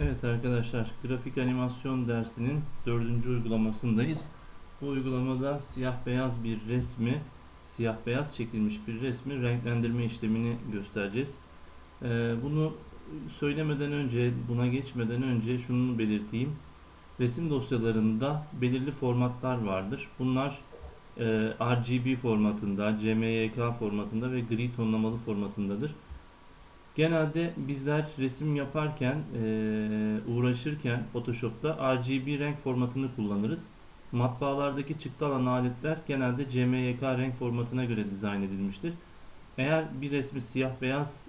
Evet arkadaşlar, grafik animasyon dersinin dördüncü uygulamasındayız. Bu uygulamada siyah beyaz bir resmi, siyah beyaz çekilmiş bir resmi renklendirme işlemini göstereceğiz. Ee, bunu söylemeden önce, buna geçmeden önce şunu belirteyim. Resim dosyalarında belirli formatlar vardır. Bunlar e, RGB formatında, CMYK formatında ve gri tonlamalı formatındadır. Genelde bizler resim yaparken, uğraşırken Photoshop'ta RGB renk formatını kullanırız. Matbaalardaki çıktı alan aletler genelde CMYK renk formatına göre dizayn edilmiştir. Eğer bir resmi siyah beyaz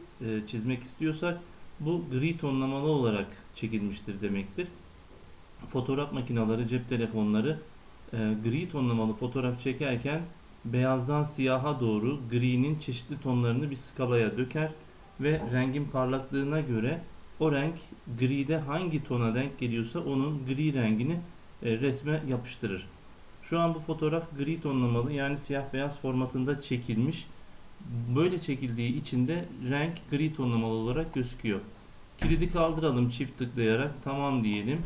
çizmek istiyorsak bu gri tonlamalı olarak çekilmiştir demektir. Fotoğraf makineleri, cep telefonları gri tonlamalı fotoğraf çekerken beyazdan siyaha doğru gri'nin çeşitli tonlarını bir skalaya döker ve rengin parlaklığına göre o renk gride hangi tona denk geliyorsa onun gri rengini e, resme yapıştırır. Şu an bu fotoğraf gri tonlamalı yani siyah beyaz formatında çekilmiş. Böyle çekildiği için de renk gri tonlamalı olarak gözüküyor. Kilidi kaldıralım çift tıklayarak tamam diyelim.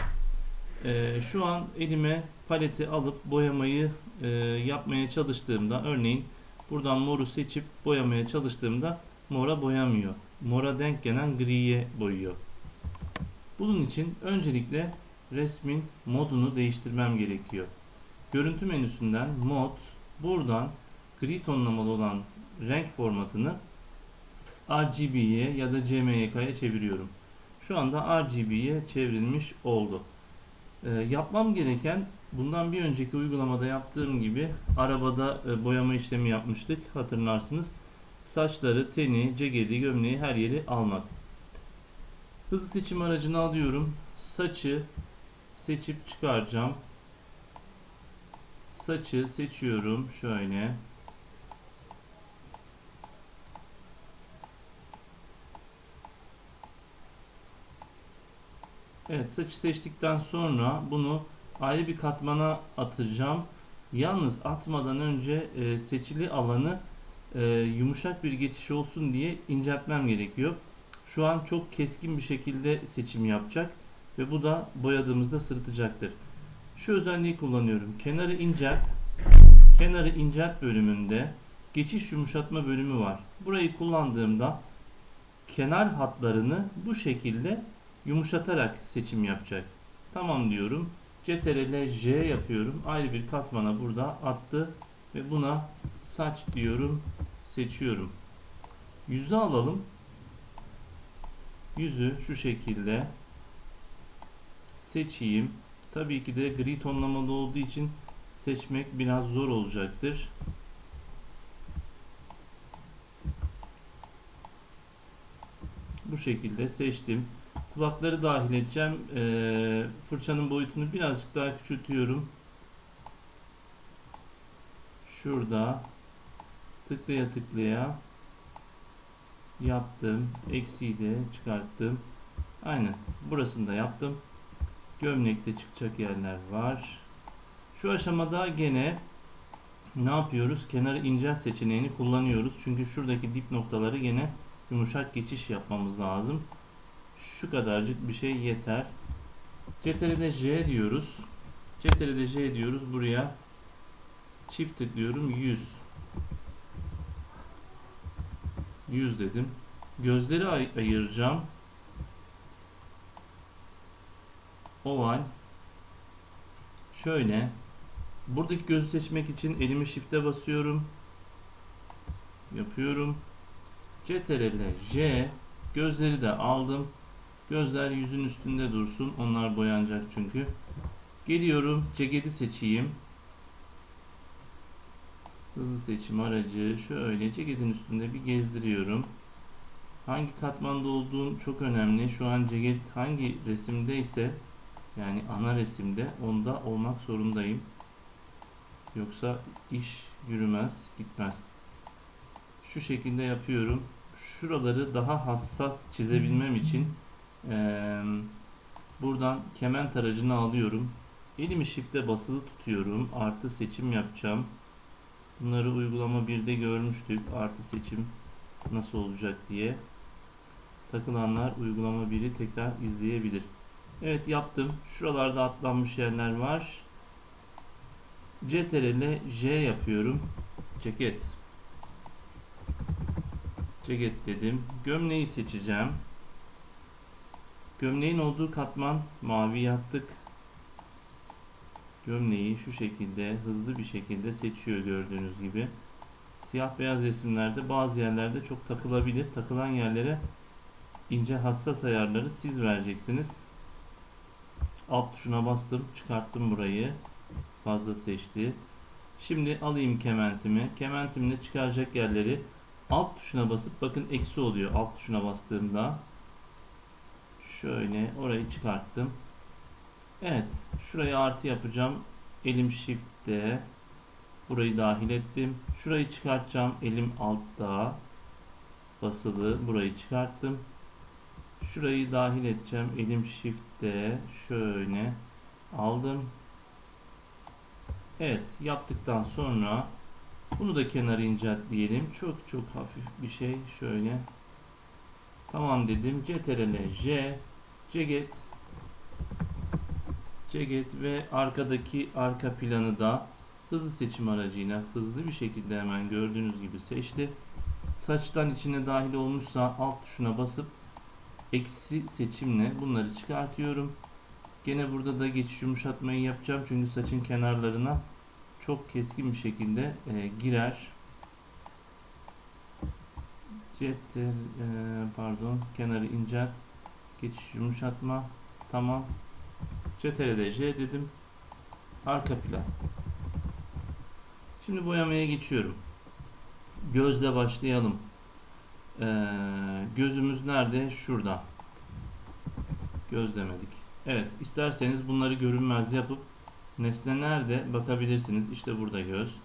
E, şu an elime paleti alıp boyamayı e, yapmaya çalıştığımda örneğin buradan moru seçip boyamaya çalıştığımda mora boyamıyor. Mora denk gelen griye boyuyor. Bunun için öncelikle resmin modunu değiştirmem gerekiyor. Görüntü menüsünden mod buradan gri tonlamalı olan renk formatını RGB'ye ya da CMYK'ya çeviriyorum. Şu anda RGB'ye çevrilmiş oldu. Ee, yapmam gereken bundan bir önceki uygulamada yaptığım gibi arabada e, boyama işlemi yapmıştık hatırlarsınız saçları, teni, ceketi, gömleği her yeri almak. Hızlı seçim aracını alıyorum. Saçı seçip çıkaracağım. Saçı seçiyorum şöyle. Evet saçı seçtikten sonra bunu ayrı bir katmana atacağım. Yalnız atmadan önce e, seçili alanı e, yumuşak bir geçiş olsun diye inceltmem gerekiyor. Şu an çok keskin bir şekilde seçim yapacak ve bu da boyadığımızda sırıtacaktır. Şu özelliği kullanıyorum. Kenarı incelt. Kenarı incelt bölümünde geçiş yumuşatma bölümü var. Burayı kullandığımda kenar hatlarını bu şekilde yumuşatarak seçim yapacak. Tamam diyorum. CTRL J yapıyorum. Ayrı bir katmana burada attı ve buna saç diyorum seçiyorum. Yüzü alalım. Yüzü şu şekilde seçeyim. Tabii ki de gri tonlamalı olduğu için seçmek biraz zor olacaktır. Bu şekilde seçtim. Kulakları dahil edeceğim. Ee, fırçanın boyutunu birazcık daha küçültüyorum şurada tıklaya tıklaya yaptım. Eksiği de çıkarttım. Aynen. Burasını da yaptım. Gömlekte çıkacak yerler var. Şu aşamada gene ne yapıyoruz? Kenarı incel seçeneğini kullanıyoruz. Çünkü şuradaki dip noktaları gene yumuşak geçiş yapmamız lazım. Şu kadarcık bir şey yeter. CTRL J diyoruz. CTRL J diyoruz. Buraya çift tıklıyorum. 100 100 dedim. Gözleri ay ayıracağım. Oval. Şöyle. Buradaki gözü seçmek için elimi shift'e basıyorum. Yapıyorum. CTRL J. Gözleri de aldım. Gözler yüzün üstünde dursun. Onlar boyanacak çünkü. Geliyorum. Ceketi seçeyim. Hızlı seçim aracı şöyle ceketin üstünde bir gezdiriyorum. Hangi katmanda olduğum çok önemli. Şu an ceket hangi resimdeyse yani ana resimde onda olmak zorundayım. Yoksa iş yürümez, gitmez. Şu şekilde yapıyorum. Şuraları daha hassas çizebilmem için ee, buradan kemen aracını alıyorum. Elimi shift'e basılı tutuyorum. Artı seçim yapacağım. Bunları uygulama 1'de görmüştük. Artı seçim nasıl olacak diye. Takılanlar uygulama 1'i tekrar izleyebilir. Evet yaptım. Şuralarda atlanmış yerler var. CTRL J yapıyorum. Ceket. Ceket dedim. Gömleği seçeceğim. Gömleğin olduğu katman mavi yaptık. Gömleği şu şekilde hızlı bir şekilde seçiyor gördüğünüz gibi. Siyah beyaz resimlerde bazı yerlerde çok takılabilir. Takılan yerlere ince hassas ayarları siz vereceksiniz. Alt tuşuna bastım. Çıkarttım burayı. Fazla seçti. Şimdi alayım kementimi. Kementimle çıkaracak yerleri alt tuşuna basıp bakın eksi oluyor alt tuşuna bastığımda. Şöyle orayı çıkarttım. Evet. Şuraya artı yapacağım. Elim shift'te. Burayı dahil ettim. Şurayı çıkartacağım. Elim altta. Basılı. Burayı çıkarttım. Şurayı dahil edeceğim. Elim shift'te. Şöyle aldım. Evet. Yaptıktan sonra bunu da kenara inceltleyelim. Çok çok hafif bir şey. Şöyle. Tamam dedim. CTRL J. Ceket. Ceket ve arkadaki arka planı da hızlı seçim aracıyla hızlı bir şekilde hemen gördüğünüz gibi seçti. Saçtan içine dahil olmuşsa alt tuşuna basıp eksi seçimle bunları çıkartıyorum. Gene burada da geçiş yumuşatmayı yapacağım çünkü saçın kenarlarına çok keskin bir şekilde e, girer. Cetvel, e, pardon kenarı incelt. Geçiş yumuşatma. Tamam. CTRL J dedim. Arka plan. Şimdi boyamaya geçiyorum. Gözle başlayalım. Ee, gözümüz nerede? Şurada. Göz demedik. Evet. isterseniz bunları görünmez yapıp nesne nerede bakabilirsiniz. İşte burada göz.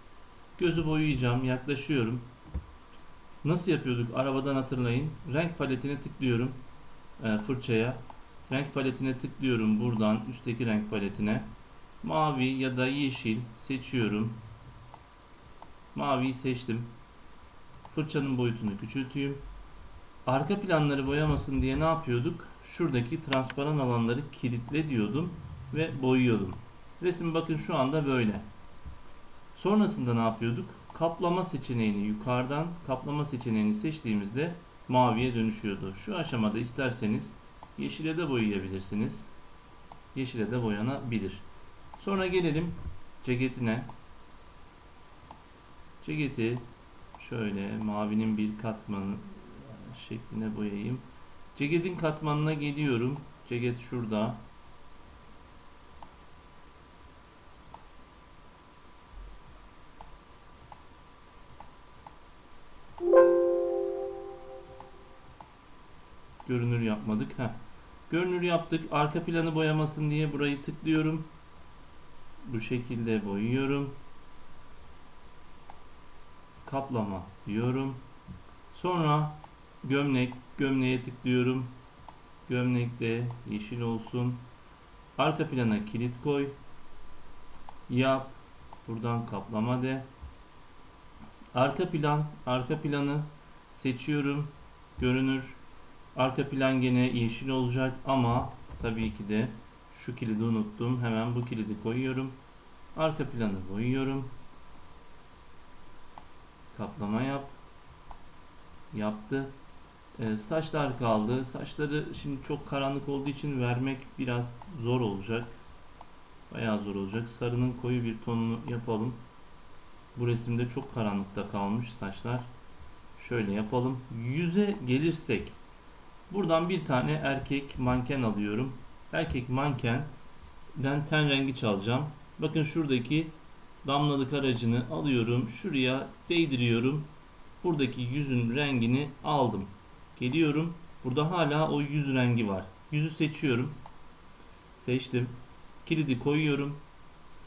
Gözü boyayacağım. Yaklaşıyorum. Nasıl yapıyorduk? Arabadan hatırlayın. Renk paletine tıklıyorum. Ee, fırçaya. Renk paletine tıklıyorum buradan üstteki renk paletine. Mavi ya da yeşil seçiyorum. Maviyi seçtim. Fırçanın boyutunu küçülteyim. Arka planları boyamasın diye ne yapıyorduk? Şuradaki transparan alanları kilitle diyordum ve boyuyordum. Resim bakın şu anda böyle. Sonrasında ne yapıyorduk? Kaplama seçeneğini yukarıdan kaplama seçeneğini seçtiğimizde maviye dönüşüyordu. Şu aşamada isterseniz yeşile de boyayabilirsiniz. Yeşile de boyanabilir. Sonra gelelim ceketine. Ceketi şöyle mavinin bir katmanı şekline boyayayım. Ceketin katmanına geliyorum. Ceket şurada. Görünür yapmadık. Heh. Görünür yaptık. Arka planı boyamasın diye burayı tıklıyorum. Bu şekilde boyuyorum. Kaplama diyorum. Sonra gömlek. Gömleğe tıklıyorum. Gömlekte yeşil olsun. Arka plana kilit koy. Yap. Buradan kaplama de. Arka plan. Arka planı seçiyorum. Görünür. Arka plan gene yeşil olacak ama tabii ki de şu kilidi unuttum. Hemen bu kilidi koyuyorum. Arka planı boyuyorum. Kaplama yap. Yaptı. Ee, saçlar kaldı. Saçları şimdi çok karanlık olduğu için vermek biraz zor olacak. Bayağı zor olacak. Sarının koyu bir tonunu yapalım. Bu resimde çok karanlıkta kalmış saçlar. Şöyle yapalım. Yüze gelirsek Buradan bir tane erkek manken alıyorum. Erkek mankenden ten rengi çalacağım. Bakın şuradaki damlalık aracını alıyorum. Şuraya değdiriyorum. Buradaki yüzün rengini aldım. Geliyorum. Burada hala o yüz rengi var. Yüzü seçiyorum. Seçtim. Kilidi koyuyorum.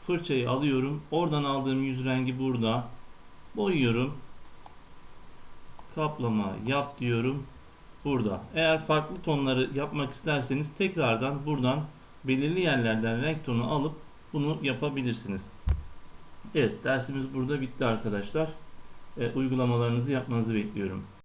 Fırçayı alıyorum. Oradan aldığım yüz rengi burada. Boyuyorum. Kaplama yap diyorum burada. Eğer farklı tonları yapmak isterseniz tekrardan buradan belirli yerlerden renk tonu alıp bunu yapabilirsiniz. Evet dersimiz burada bitti arkadaşlar. E, uygulamalarınızı yapmanızı bekliyorum.